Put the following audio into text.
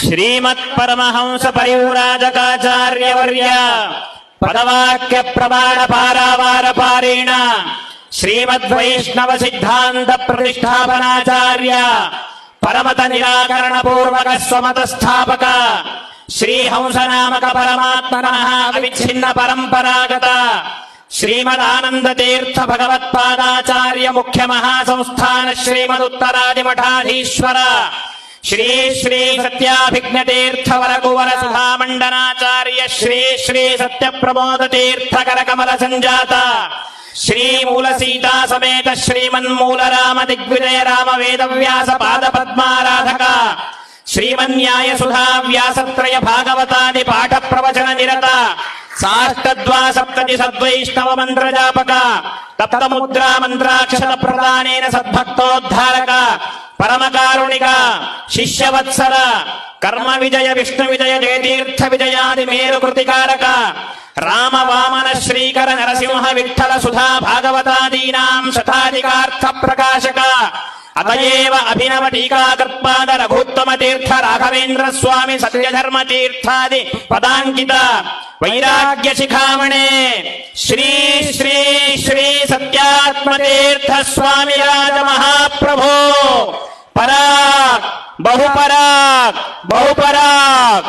శ్రీమత్పరమహంస పరివ్రాజకాచార్యవర్య పదవాక్య ప్రమాణ పారావార పారేణ శ్రీమద్వైష్ణవ సిద్ధాంత ప్రతిష్టాపనాచార్య పరమత నిరాకరణ పూర్వక స్వమత స్థాపక శ్రీహంసనామక పరమాత్మన అవిచ్ఛిన్న పరంపరాగత శ్రీమదానంద తీర్థ భగవత్పాదాచార్య ముఖ్య మహాసంస్థాన శ్రీమదుత్తరాది మఠాధీశ్వర శ్రీ శ్రీ సత్యాభిజ్ఞ తీర్థ వరకువర సుధామండనాచార్య శ్రీ శ్రీ సత్య ప్రమోద తీర్థ కరకమల సంజాత శ్రీ మూల సీతా సమేత శ్రీమన్మూల రామ దిగ్విజయ రామ వేద వ్యాస పాద పద్మారాధక శ్రీమన్యాయ సుధా వ్యాసత్రయ భాగవతాది పాఠ ప్రవచన నిరత సాష్టద్వా సప్తతి సద్వైష్ణవ మంత్ర జాపక తప్త ముద్రా మంత్రాక్షర ప్రదానేన సద్భక్తోద్ధారక పరమకారుణిగా శిష్యవత్సల కర్మ విజయ విష్ణు విజయ జయతీర్థ విజయాది మేరు కృతికారక రామ వామన శ్రీకర నరసింహ విఠల సుధా భాగవతాదీనాం శతాధికార్థ ప్రకాశక. అతయేవ అభినవ టీకాకృత్పాద రఘుత్తమ తీర్థ రాఘవేంద్ర స్వామి సత్యధర్మ తీర్థాది పదాంకిత. వైరాగ్య శిఖామణే. శ్రీ శ్రీ శ్రీ సత్యాత్మ తీర్థ స్వామి రాజ మహాప్రభో. बहुपराग बहुपराग.